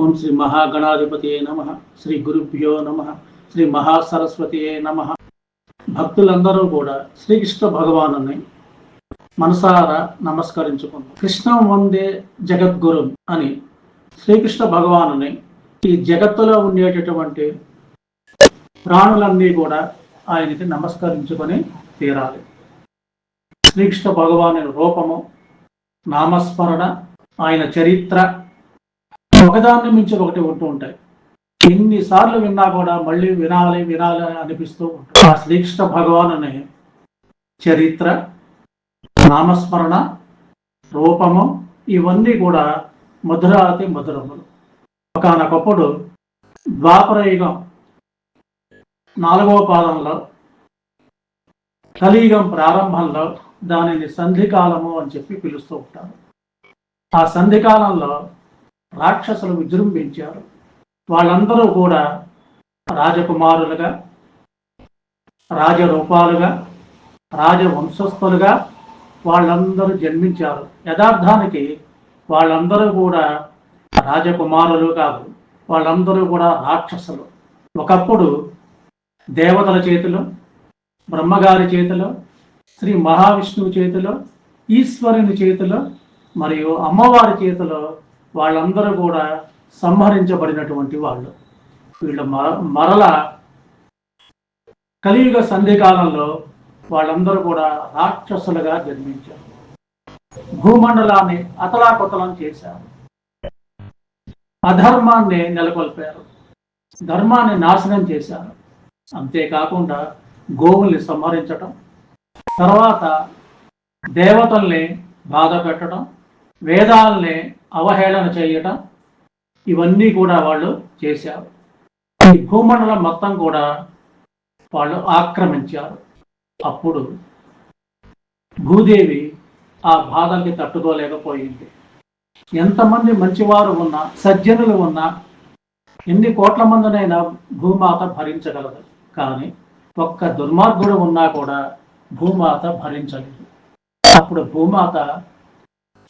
ఓం శ్రీ మహాగణాధిపతి నమ. శ్రీ గురుభ్యో నమ. శ్రీ మహాసరస్వతి నమ. భక్తులందరూ కూడా శ్రీకృష్ణ భగవాను మనసారా నమస్కరించుకుందాం. కృష్ణ వందే జగద్గురు అని శ్రీకృష్ణ భగవానుని ఈ జగత్తులో ఉండేటటువంటి ప్రాణులన్నీ కూడా ఆయనకి నమస్కరించుకొని తీరాలి. శ్రీకృష్ణ భగవాను రూపము నామస్మరణ ఆయన చరిత్ర ఒకదాన్ని మించి ఒకటి ఉంటూ ఉంటాయి. ఎన్నిసార్లు విన్నా కూడా మళ్ళీ వినాలి వినాలి అనిపిస్తూ ఉంటుంది. ఆ శ్రీకృష్ణ భగవానుని చరిత్ర నామస్మరణ రూపము ఇవన్నీ కూడా మధురాతి మధురములు. ఒకనొకప్పుడు ద్వాపర యుగం నాలుగవ పాదంలో కలియుగం ప్రారంభంలో దానిని సంధికాలము అని చెప్పి పిలుస్తూ ఉంటారు. ఆ సంధికాలంలో రాక్షసులు విజృంభించారు. వాళ్ళందరూ కూడా రాజకుమారులుగా రాజరూపాలుగా రాజవంశస్థులుగా వాళ్ళందరూ జన్మించారు. యథార్థానికి వాళ్ళందరూ కూడా రాజకుమారులు కాదు వాళ్ళందరూ కూడా రాక్షసులు. ఒకప్పుడు దేవతల చేతిలో బ్రహ్మగారి చేతిలో శ్రీ మహావిష్ణువు చేతిలో ఈశ్వరుని చేతిలో మరియు అమ్మవారి చేతిలో వాళ్ళందరూ కూడా సంహరించబడినటువంటి వాళ్ళు. వీళ్ళ మరల కలియుగ సంధికాలంలో వాళ్ళందరూ కూడా రాక్షసులుగా జన్మించారు. భూమండలాన్ని అతలాకుతలం చేశారు. అధర్మాన్ని నెలకొల్పారు. ధర్మాన్ని నాశనం చేశారు. అంతేకాకుండా గోవుల్ని సంహరించటం తర్వాత దేవతల్ని బాధ పెట్టడం వేదాలని అవహేళన చేయటం ఇవన్నీ కూడా వాళ్ళు చేశారు. ఈ భూమండలం మొత్తం కూడా వాళ్ళు ఆక్రమించారు. అప్పుడు భూదేవి ఆ బాధల్ని తట్టుకోలేకపోయింది. ఎంతమంది మంచివారు ఉన్నా సజ్జనులు ఉన్నా ఎన్ని కోట్ల మందినైనా భూమాత భరించగలదు. కానీ ఒక్క దుర్మార్గుడు ఉన్నా కూడా భూమాత భరించలేదు. అప్పుడు భూమాత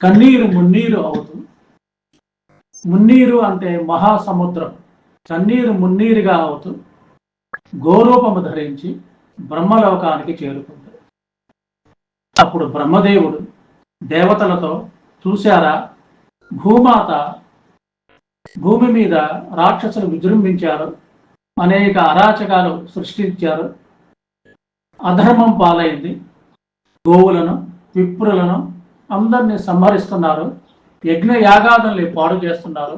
కన్నీరు మున్నీరు అవుతుంది మున్నీరు అంటే మహాసముద్రం. చన్నీరు మున్నీరుగా అవుతూ గోరూపము ధరించి బ్రహ్మలోకానికి చేరుకుంది అప్పుడు బ్రహ్మదేవుడు దేవతలతో చూశారా? భూమాత భూమి మీద రాక్షసులు విజృంభించారు. అనేక అరాచకాలు సృష్టించారు. అధర్మం పాలైంది. గోవులను విప్రులను అందరినీ సంహరిస్తున్నారు. యజ్ఞ యాగాదుల్ని పాడు చేస్తున్నారు.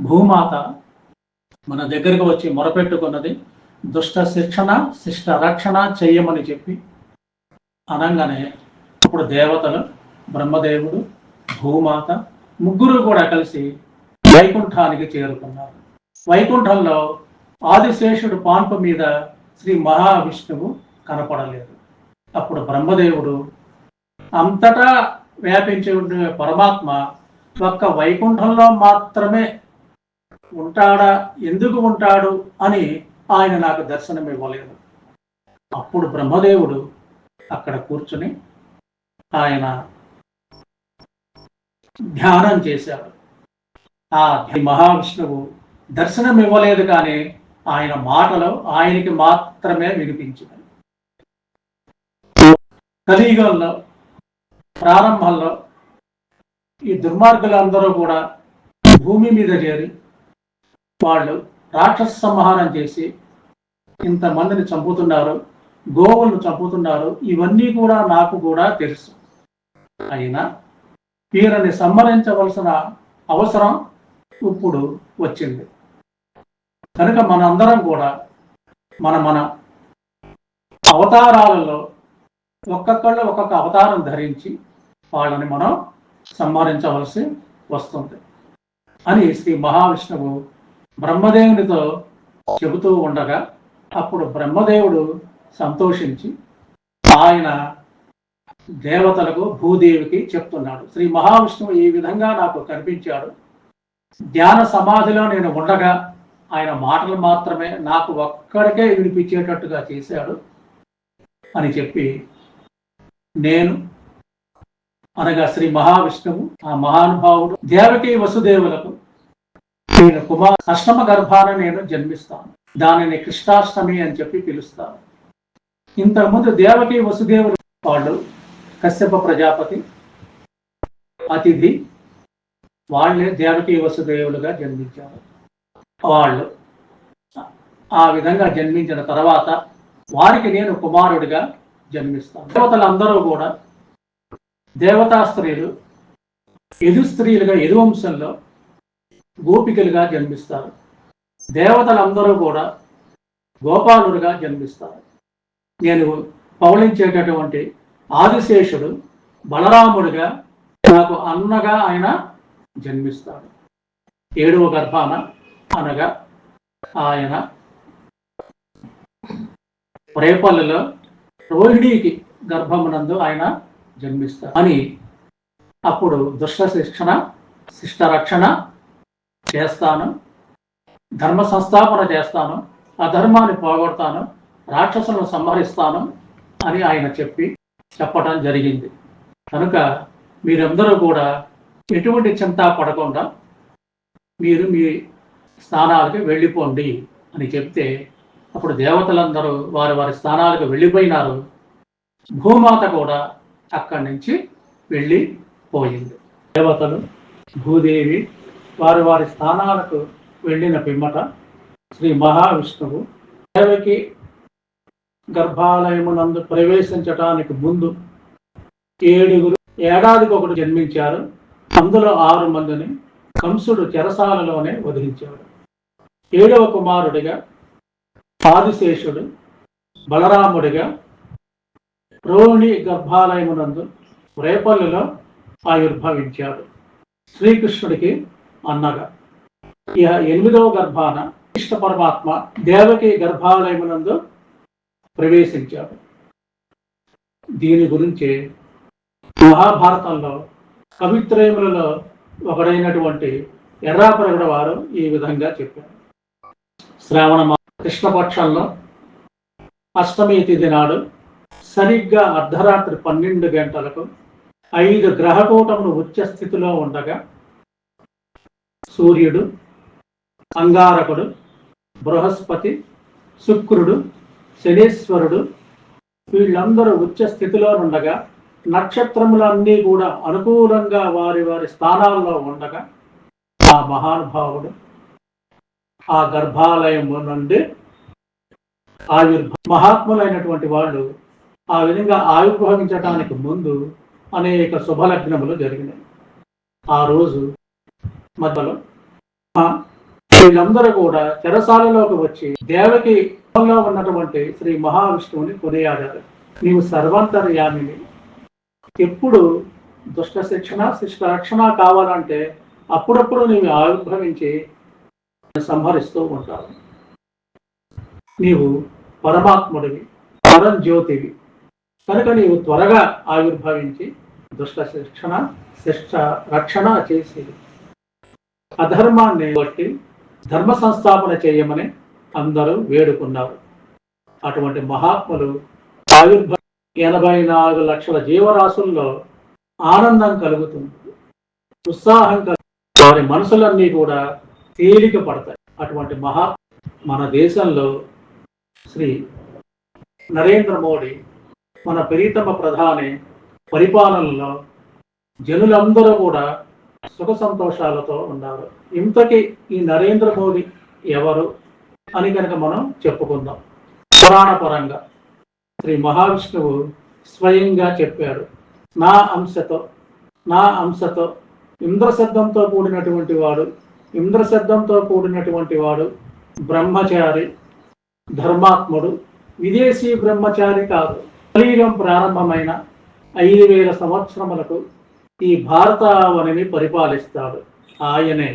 భూమాత మన దగ్గరకు వచ్చి మొరపెట్టుకున్నది దుష్ట శిక్షణ శిష్ట రక్షణ చెయ్యమని చెప్పి అనగానే అప్పుడు దేవతలు బ్రహ్మదేవుడు భూమాత ముగ్గురు కూడా కలిసి వైకుంఠానికి చేరుకున్నారు. వైకుంఠంలో ఆదిశేషుడు పాన్పు మీద శ్రీ మహావిష్ణువు కనపడలేదు. అప్పుడు బ్రహ్మదేవుడు అంతటా వ్యాపించి ఉండే పరమాత్మ ఒక్క వైకుంఠంలో మాత్రమే ఉంటాడా? ఎందుకు ఉంటాడు? అని ఆయన నాకు దర్శనం ఇవ్వలేదు. అప్పుడు బ్రహ్మదేవుడు అక్కడ కూర్చుని ఆయన ధ్యానం చేశాడు. ఆ మహావిష్ణువు దర్శనం ఇవ్వలేదు కానీ ఆయన మాటలు ఆయనకి మాత్రమే వినిపించింది కలియుగంలో ప్రారంభంలో ఈ దుర్మార్గులందరూ కూడా భూమి మీద చేరి వాళ్ళు రాక్షస సంహారం చేసి ఇంతమందిని చంపుతున్నారు గోవులను చంపుతున్నారు ఇవన్నీ కూడా నాకు కూడా తెలుసు. అయినా వీరిని సంహరించవలసిన అవసరం ఇప్పుడు వచ్చింది. కనుక మనందరం కూడా మన మన అవతారాలలో ఒక్కొక్కళ్ళు ఒక్కొక్క అవతారం ధరించి వాళ్ళని మనం సంహరించవలసి వస్తుంది అని శ్రీ మహావిష్ణువు బ్రహ్మదేవునితో చెబుతూ ఉండగా అప్పుడు బ్రహ్మదేవుడు సంతోషించి ఆయన దేవతలకు భూదేవికి చెప్తున్నాడు శ్రీ మహావిష్ణువు ఈ విధంగా నాకు కనిపించాడు. ధ్యాన సమాధిలో నేను ఉండగా ఆయన మాటలు మాత్రమే నాకు ఒక్కడికే వినిపించేటట్టుగా చేశాడు అని చెప్పి నేను అనగా శ్రీ మహావిష్ణువు ఆ మహానుభావుడు దేవకి వసుదేవులకు నేను కుమార్ అష్టమ గర్భాన నేను జన్మిస్తాను. దానిని కృష్ణాష్టమి అని చెప్పి పిలుస్తాను ఇంతకుముందు దేవకి వసుదేవులు వాళ్ళు కశ్యప ప్రజాపతి అతిథి వాళ్ళే దేవకి వసుదేవులుగా జన్మించారు. వాళ్ళు ఆ విధంగా జన్మించిన తర్వాత వారికి నేను కుమారుడిగా జన్మిస్తాను. దేవతలందరూ కూడా దేవతా స్త్రీలు ఎదు స్త్రీలుగా ఎదు వంశంలో గోపికలుగా జన్మిస్తారు. దేవతలందరూ కూడా గోపాలుడుగా జన్మిస్తారు. నేను పౌలించేటటువంటి ఆదిశేషుడు బలరాముడిగా నాకు అన్నగా ఆయన జన్మిస్తాడు. ఏడవ గర్భాన అనగా ఆయన రేపల్లిలో రోహిణికి గర్భమునందు ఆయన జన్మిస్తా అని అప్పుడు దుష్ట శిక్షణ శిష్ట రక్షణ చేస్తాను ధర్మ సంస్థాపన చేస్తాను అధర్మాన్ని పోగొడతాను రాక్షసులను సంహరిస్తాను అని ఆయన చెప్పి చెప్పటం జరిగింది. కనుక మీరందరూ కూడా ఎటువంటి చింత పడకుండా మీరు మీ స్థానాలకు వెళ్ళిపోండి అని చెప్తే అప్పుడు దేవతలందరూ వారి వారి స్థానాలకు వెళ్ళిపోయినారు. భూమాత కూడా అక్కడి నుంచి వెళ్ళిపోయింది దేవతలు భూదేవి వారి వారి స్థానాలకు వెళ్ళిన పిమ్మట శ్రీ మహావిష్ణువు దేవకి గర్భాలయమునందు ప్రవేశించటానికి ముందు ఏడుగురు ఏడాదికి ఒకటి జన్మించారు. అందులో ఆరు మందిని కంసుడు చెరసాలలోనే వదిలించాడు ఏడవ కుమారుడిగా ఆదిశేషుడు బలరాముడిగా రోహిణి గర్భాలయమునందు రేపల్లిలో ఆవిర్భవించాడు. శ్రీకృష్ణుడికి అన్నగా. ఇక ఎనిమిదవ గర్భాన కృష్ణ పరమాత్మ దేవకి గర్భాలయమునందు ప్రవేశించాడు. దీని గురించి మహాభారతంలో కవిత్రయములలో ఒకడైనటువంటి ఎర్రాపరగడ వారు ఈ విధంగా చెప్పారు. శ్రావణ కృష్ణపక్షంలో అష్టమి తిథి నాడు సరిగ్గా అర్ధరాత్రి పన్నెండు గంటలకు ఐదు గ్రహకూటములు ఉచ్చ స్థితిలో ఉండగా సూర్యుడు అంగారకుడు బృహస్పతి శుక్రుడు శనీశ్వరుడు వీళ్ళందరూ ఉచ్చ స్థితిలో ఉండగా నక్షత్రములన్నీ కూడా అనుకూలంగా వారి వారి స్థానాల్లో ఉండగా ఆ మహానుభావుడు ఆ గర్భాలయము నుండి ఆవిర్భ మహాత్ములైనటువంటి వాళ్ళు ఆ విధంగా ఆవిర్భవించటానికి ముందు అనేక శుభలగ్నములు జరిగినాయి. ఆ రోజు మధ్యలో వీళ్ళందరూ కూడా చెరసాలలోకి వచ్చి దేవకి ఉన్నటువంటి శ్రీ మహావిష్ణువుని కొనియాడారు. నీవు సర్వాంతర్యామిని ఎప్పుడు దుష్ట శిక్షణ శిష్ట రక్షణ కావాలంటే అప్పుడప్పుడు నీవు ఆవిర్భవించి సంహరిస్తూ ఉంటావు. నీవు పరమాత్ముడివి పరం జ్యోతివి. కనుక నీవు త్వరగా ఆవిర్భవించి దుష్ట శిక్షణ శిష్ట రక్షణ చేసి అధర్మాన్ని బట్టి ధర్మ సంస్థాపన చేయమని అందరూ వేడుకున్నారు. అటువంటి మహాత్ములు ఆవిర్భ ఎనభై నాలుగు లక్షల జీవరాశుల్లో ఆనందం కలుగుతుంది. ఉత్సాహం కలుగుతుంది. వారి మనసులన్నీ కూడా తేలిక పడతాయి. అటువంటి మహా మన దేశంలో శ్రీ నరేంద్ర మోడీ మన ప్రీతమ ప్రధాని పరిపాలనలో జనులందరూ కూడా సుఖ సంతోషాలతో ఉన్నారు. ఇంతకీ ఈ నరేంద్ర మోడీ ఎవరు అని కనుక మనం చెప్పుకుందాం. పురాణ పరంగా శ్రీ మహావిష్ణువు స్వయంగా చెప్పాడు నా అంశతో నా అంశతో ఇంద్రశబ్దంతో కూడినటువంటి వాడు ఇంద్రశబ్దంతో కూడినటువంటి వాడు బ్రహ్మచారి ధర్మాత్ముడు విదేశీ బ్రహ్మచారి కాదు. కలియుగం ప్రారంభమైన ఐదు వేల సంవత్సరములకు ఈ భారతావనిని పరిపాలిస్తాడు. ఆయనే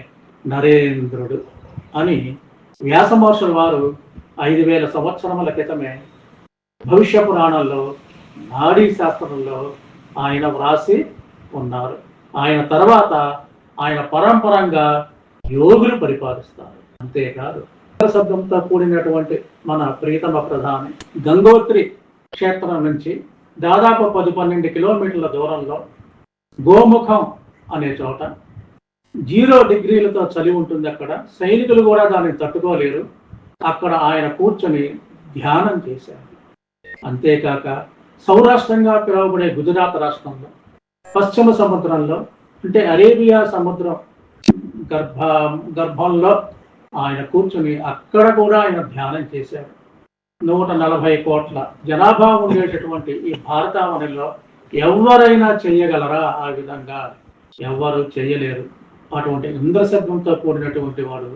నరేంద్రుడు అని వ్యాసమహర్షుల వారు ఐదు వేల సంవత్సరముల క్రితమే భవిష్య పురాణంలో నాడీ శాస్త్రంలో ఆయన వ్రాసి ఉన్నారు. ఆయన తర్వాత ఆయన పరంపరంగా యోగులు పరిపాలిస్తారు. అంతేకాదు శబ్దంతో కూడినటువంటి మన ప్రీతమ ప్రధాని గంగోత్రి క్షేత్రం నుంచి దాదాపు పది పన్నెండు కిలోమీటర్ల దూరంలో గోముఖం అనే చోట జీరో డిగ్రీలతో చలి ఉంటుంది అక్కడ. సైనికులు కూడా దాన్ని తట్టుకోలేరు. అక్కడ ఆయన కూర్చొని ధ్యానం చేశారు. అంతేకాక సౌరాష్ట్రంగా పిలువబడే గుజరాత్ రాష్ట్రంలో పశ్చిమ సముద్రంలో అంటే అరేబియా సముద్రం గర్భ గర్భంలో ఆయన కూర్చొని అక్కడ కూడా ఆయన ధ్యానం చేశారు. నూట నలభై కోట్ల జనాభా ఉండేటటువంటి ఈ భారతావనిలో ఎవరైనా చేయగలరా ఆ విధంగా? ఎవ్వరు చేయలేరు. అటువంటి ఇంద్రశబ్దంతో కూడినటువంటి వాడు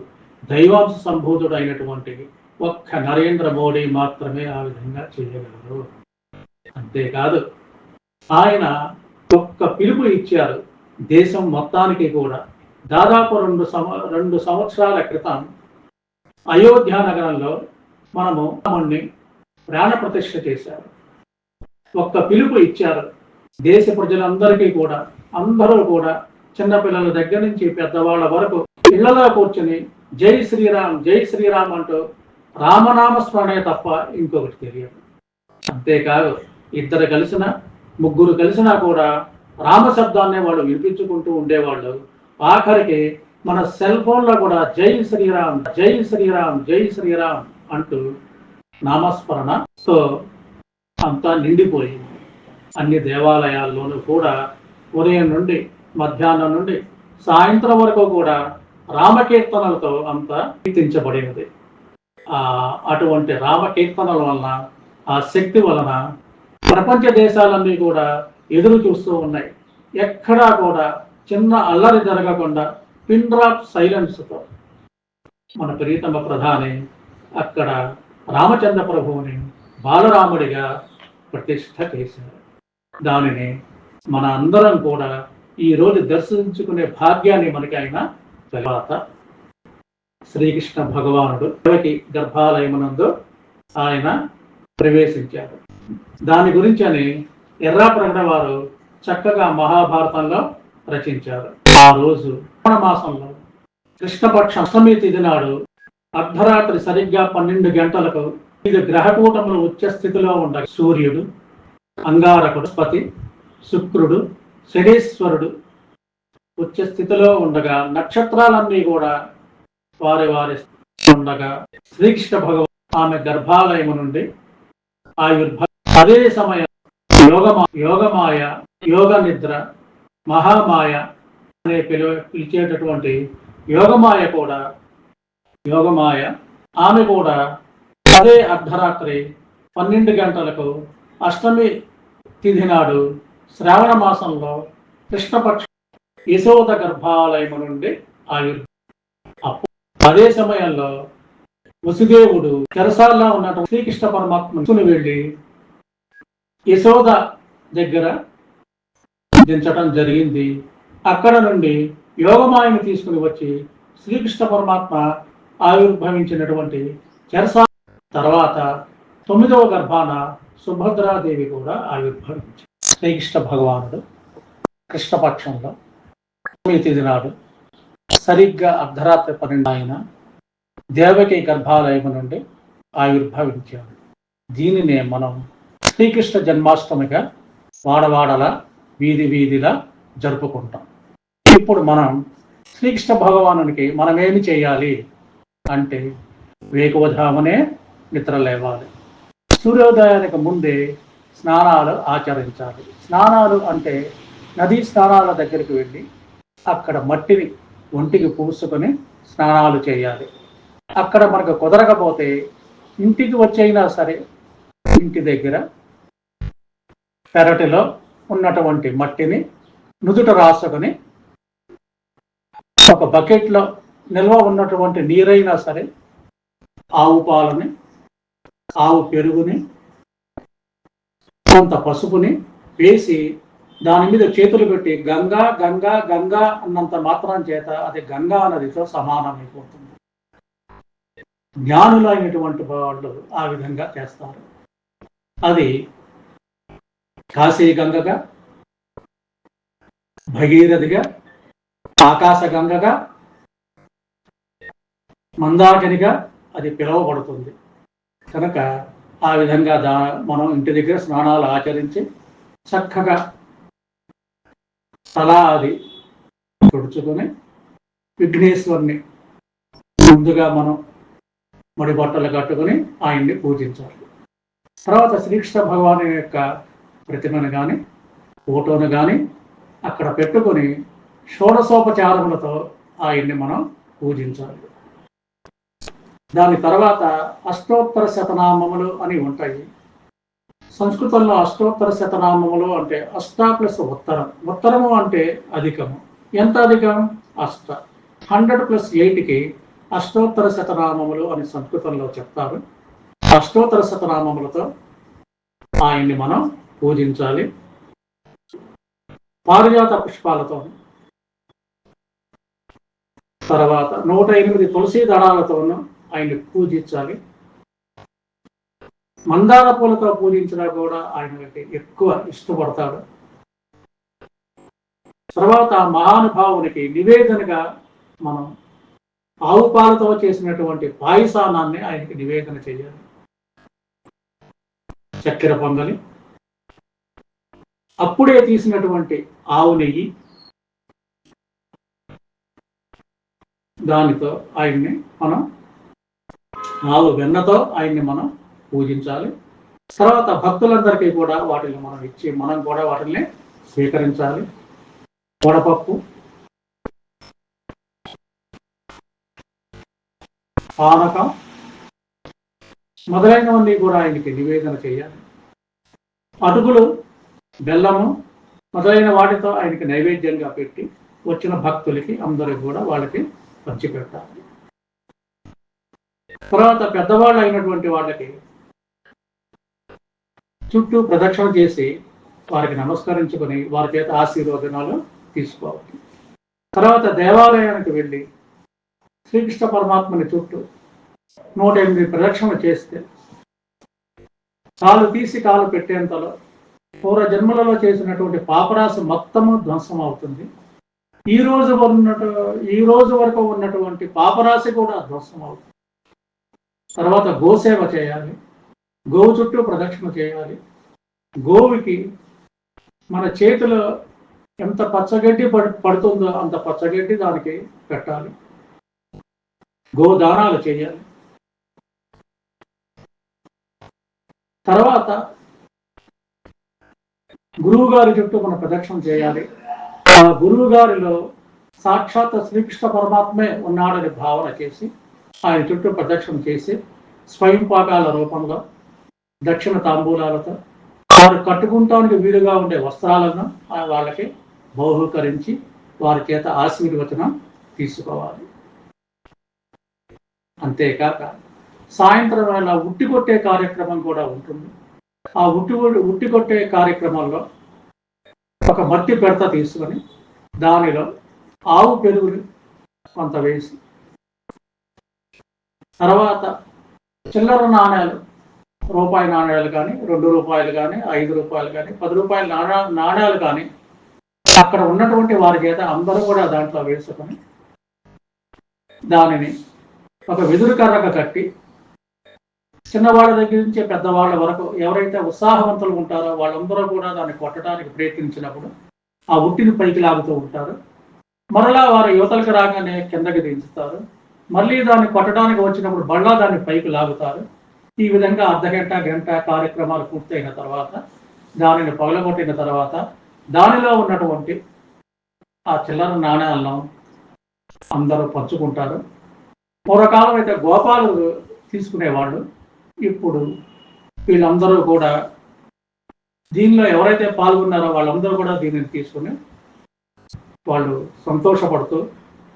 దైవాంశ సంభూతుడు అయినటువంటి ఒక్క నరేంద్ర మోడీ మాత్రమే ఆ విధంగా చేయగలరు. అంతేకాదు ఆయన ఒక్క పిలుపు ఇచ్చారు దేశం మొత్తానికి కూడా. దాదాపు రెండు సంవ రెండు సంవత్సరాల క్రితం అయోధ్య నగరంలో మనము రాముణ్ణి ప్రాణ ప్రతిష్ఠ చేశారు. ఒక్క పిలుపు ఇచ్చారు. దేశ ప్రజలందరికీ కూడా అందరూ కూడా చిన్నపిల్లల దగ్గర నుంచి పెద్దవాళ్ళ వరకు ఇళ్ళలో కూర్చుని జై శ్రీరామ్ జై శ్రీరామ్ అంటూ రామనామ స్మరణే తప్ప ఇంకొకటి తెలియదు. అంతేకాదు ఇద్దరు కలిసిన ముగ్గురు కలిసినా కూడా రామ శబ్దాన్ని వాళ్ళు వినిపించుకుంటూ ఉండేవాళ్ళు. ఆఖరికి మన సెల్ ఫోన్లో కూడా జై శ్రీరామ్ జై శ్రీరామ్ జై శ్రీరామ్ అంటూ నామస్మరణ. సో అంతా నిండిపోయింది అన్ని దేవాలయాల్లోనూ కూడా ఉదయం నుండి మధ్యాహ్నం నుండి సాయంత్రం వరకు కూడా రామకీర్తనలతో అంతా కీర్తించబడినది. ఆ అటువంటి రామకీర్తనల వలన ఆ శక్తి వలన ప్రపంచ దేశాలన్నీ కూడా ఎదురు చూస్తూ ఉన్నాయి. ఎక్కడా కూడా చిన్న అల్లరి జరగకుండా పిన్ డ్రాప్ సైలెన్స్తో మన ప్రీతమ ప్రధాని అక్కడ రామచంద్ర ప్రభువుని బాలరాముడిగా ప్రతిష్ట చేశారు. దానిని మన అందరం కూడా ఈ రోజు దర్శించుకునే భాగ్యాన్ని మనకి ఆయన తర్వాత శ్రీకృష్ణ భగవానుడు దేవకి గర్భాలయమునందు ఆయన ప్రవేశించారు దాని గురించి అని ఎర్రాప్రగడ వారు చక్కగా మహాభారతంలో రచించారు. ఆ రోజు మాసంలో కృష్ణపక్ష అష్టమి తిథి నాడు అర్ధరాత్రి సరిగ్గా పన్నెండు గంటలకు ఇది గ్రహకూటములు ఉచ్చ స్థితిలో ఉండగా సూర్యుడు అంగారకుడు స్పతి శుక్రుడు శనీశ్వరుడు ఉచ్చ స్థితిలో ఉండగా నక్షత్రాలన్నీ కూడా వారి వారి ఉండగా. శ్రీకృష్ణ భగవాన్ ఆమె గర్భాలయము నుండి ఆయుర్భ అదే సమయం యోగమా యోగమాయ యోగ నిద్ర మహామాయ అనే పిలువ పిలిచేటటువంటి యోగమాయ కూడా యోగమాయ. ఆమె కూడా అదే అర్ధరాత్రి పన్నెండు గంటలకు అష్టమి తిథి నాడు శ్రావణ మాసంలో కృష్ణపక్ష యశోద గర్భాలయము నుండి ఆయుర్ అదే సమయంలో వసుదేవుడు చెరసాల్లో ఉన్నటువంటి శ్రీకృష్ణ పరమాత్మను వెళ్ళి యశోద దగ్గర దించడం జరిగింది. అక్కడ నుండి యోగమాయని తీసుకుని వచ్చి శ్రీకృష్ణ పరమాత్మ ఆవిర్భవించినటువంటి చెరసా తర్వాత తొమ్మిదవ గర్భాన సుభద్రాదేవి కూడా ఆవిర్భవించింది. శ్రీకృష్ణ భగవానుడు కృష్ణపక్షంలో తొమ్మిది నాడు సరిగ్గా అర్ధరాత్రి పన్నెండు ఆయన దేవకి గర్భాలయం నుండి ఆవిర్భవించాడు. దీనినే మనం శ్రీకృష్ణ జన్మాష్టమిగా వాడవాడల వీధి వీధిలా జరుపుకుంటాం. ఇప్పుడు మనం శ్రీకృష్ణ భగవానునికి మనం ఏమి చేయాలి? అంటే వేకువధామనే నిద్రలేవాలి సూర్యోదయానికి ముందే స్నానాలు ఆచరించాలి. స్నానాలు అంటే నదీ స్నానాల దగ్గరికి వెళ్ళి అక్కడ మట్టిని ఒంటికి పూసుకొని స్నానాలు చేయాలి. అక్కడ మనకు కుదరకపోతే ఇంటికి వచ్చైనా సరే ఇంటి దగ్గర పెరటిలో ఉన్నటువంటి మట్టిని నుదుట రాసుకొని ఒక బకెట్లో నిల్వ ఉన్నటువంటి నీరైనా సరే ఆవు పాలని ఆవు పెరుగుని కొంత పసుపుని వేసి దాని మీద చేతులు పెట్టి గంగా గంగా గంగా అన్నంత మాత్రం చేత అది గంగా నదితో సమానమైపోతుంది. జ్ఞానులైనటువంటి వాళ్ళు ఆ విధంగా చేస్తారు. అది కాశీ గంగగా భగీరథిగా ఆకాశ గంగగా మందాకినిగా అది పిలువబడుతుంది. కనుక ఆ విధంగా దా మనం ఇంటి దగ్గర స్నానాలు ఆచరించి చక్కగా తలా అది తుడుచుకొని విఘ్నేశ్వరుని ముందుగా మనం మడి బట్టలు కట్టుకొని ఆయన్ని పూజించాలి. తర్వాత శ్రీకృష్ణ భగవాను యొక్క ప్రతిమను కానీ ఫోటోను కానీ అక్కడ పెట్టుకొని షోడశోపచారములతో ఆయన్ని మనం పూజించాలి. దాని తర్వాత అష్టోత్తర శతనామములు అని ఉంటాయి. సంస్కృతంలో అష్టోత్తర శతనామములు అంటే అష్ట ప్లస్ ఉత్తరం. ఉత్తరము అంటే అధికము. ఎంత అధికం? అష్ట. హండ్రెడ్ ప్లస్ ఎయిట్కి అష్టోత్తర శతనామములు అని సంస్కృతంలో చెప్తారు. అష్టోత్తర శతనామములతో ఆయన్ని మనం పూజించాలి. పారిజాత పుష్పాలతో. తర్వాత నూట ఎనిమిది తులసి దళాలతోనూ ఆయన పూజించాలి. మందార పూలతో పూజించినా కూడా ఆయన ఎక్కువ ఇష్టపడతాడు. తర్వాత మహానుభావునికి నివేదనగా మనం ఆవు పాలతో చేసినటువంటి పాయసానాన్ని ఆయనకి నివేదన చేయాలి. చక్కెర పొంగలి. అప్పుడే తీసినటువంటి ఆవు నెయ్యి. దానితో ఆయన్ని మనం నాలుగు వెన్నతో ఆయన్ని మనం పూజించాలి. తర్వాత భక్తులందరికీ కూడా వాటిని మనం ఇచ్చి మనం కూడా వాటిని స్వీకరించాలి. వడపప్పు పానకం మొదలైనవన్నీ కూడా ఆయనకి నివేదన చేయాలి. అటుకులు బెల్లము మొదలైన వాటితో ఆయనకి నైవేద్యంగా పెట్టి వచ్చిన భక్తులకి అందరికి కూడా వాళ్ళకి పంచిపెట్టాలి. తర్వాత పెద్దవాళ్ళు అయినటువంటి వాళ్ళకి చుట్టూ ప్రదక్షిణ చేసి వారికి నమస్కరించుకొని వారి చేత ఆశీర్వదనాలు తీసుకోవాలి. తర్వాత దేవాలయానికి వెళ్ళి శ్రీకృష్ణ పరమాత్మని చుట్టూ నూట ఎనిమిది ప్రదక్షిణ చేస్తే కాలు తీసి కాలు పెట్టేంతలో పూర్వ జన్మలలో చేసినటువంటి పాపరాశి మొత్తము ధ్వంసం అవుతుంది. ఈ రోజు ఉన్నటు ఈ రోజు వరకు ఉన్నటువంటి పాపరాశి కూడా ధ్వంసం అవుతుంది. తర్వాత గోసేవ చేయాలి. గోవు చుట్టూ ప్రదక్షిణ చేయాలి. గోవుకి మన చేతిలో ఎంత పచ్చగడ్డి పడు- పడుతుందో అంత పచ్చగడ్డి దానికి పెట్టాలి. గోదానాలు చేయాలి. తర్వాత గురువు గారి చుట్టూ మన ప్రదక్షిణ చేయాలి. ఆ గురువు గారిలో సాక్షాత్ శ్రీకృష్ణ పరమాత్మే ఉన్నాడని భావన చేసి ఆయన చుట్టూ ప్రదక్షిణ చేసి స్వయం పాకాల రూపంలో దక్షిణ తాంబూలాలతో వారు కట్టుకుంటానికి వీలుగా ఉండే వస్త్రాలను ఆ వాళ్ళకి బహుకరించి వారి చేత ఆశీర్వచనం తీసుకోవాలి. అంతేకాక సాయంత్రం వేళ ఉట్టి కొట్టే కార్యక్రమం కూడా ఉంటుంది. ఆ ఉట్టి ఉట్టి కొట్టే కార్యక్రమంలో ఒక మట్టి పెడత తీసుకొని దానిలో ఆవు పెరుగుని కొంత వేసి తర్వాత చిల్లర నాణ్యాలు రూపాయి నాణ్యాలు కానీ రెండు రూపాయలు కానీ ఐదు రూపాయలు కానీ పది రూపాయల నాణ్యా నాణ్యాలు కానీ అక్కడ ఉన్నటువంటి వారి చేత అందరూ కూడా దాంట్లో వేసుకొని దానిని ఒక వెదురు కర్రగా కట్టి చిన్నవాళ్ళ దగ్గర నుంచి పెద్దవాళ్ళ వరకు ఎవరైతే ఉత్సాహవంతులు ఉంటారో వాళ్ళందరూ కూడా దాన్ని కొట్టడానికి ప్రయత్నించినప్పుడు ఆ ఉట్టిని పైకి లాగుతూ ఉంటారు. మరలా వారు యువతలకు రాగానే కిందకి దించుతారు. మళ్ళీ దాన్ని కొట్టడానికి వచ్చినప్పుడు మళ్ళా దాన్ని పైకి లాగుతారు. ఈ విధంగా అర్ధ గంట గంట కార్యక్రమాలు పూర్తయిన తర్వాత దానిని పగలగొట్టిన తర్వాత దానిలో ఉన్నటువంటి ఆ చిల్లర నాణ్యాలను అందరూ పంచుకుంటారు. పూర్వకాలం అయితే గోపాలు తీసుకునేవాళ్ళు. ఇప్పుడు వీళ్ళందరూ కూడా దీనిలో ఎవరైతే పాల్గొన్నారో వాళ్ళందరూ కూడా దీనిని తీసుకుని వాళ్ళు సంతోషపడుతూ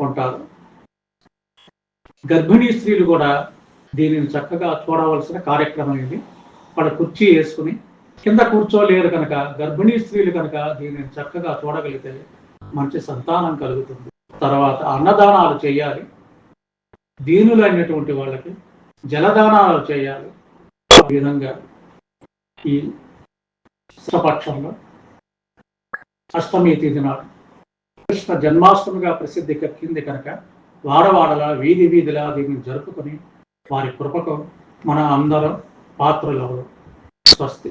ఉంటారు. గర్భిణీ స్త్రీలు కూడా దీనిని చక్కగా చూడవలసిన కార్యక్రమం ఇది. వాళ్ళ కుర్చీ వేసుకుని కింద కూర్చోలేరు కనుక గర్భిణీ స్త్రీలు కనుక దీనిని చక్కగా చూడగలిగితే మంచి సంతానం కలుగుతుంది. తర్వాత అన్నదానాలు చేయాలి. దీనులైనటువంటి వాళ్ళకి జలదానాలు చేయాలి. ఆ విధంగా ఈ కృష్ణపక్షంలో అష్టమి తిథి నాడు కృష్ణ జన్మాష్టమిగా ప్రసిద్ధి కింది కనుక వాడవాడలా వీధి వీధిలా దీన్ని జరుపుకొని వారి కృపకు మన అందరం పాత్రలవు స్వస్తి.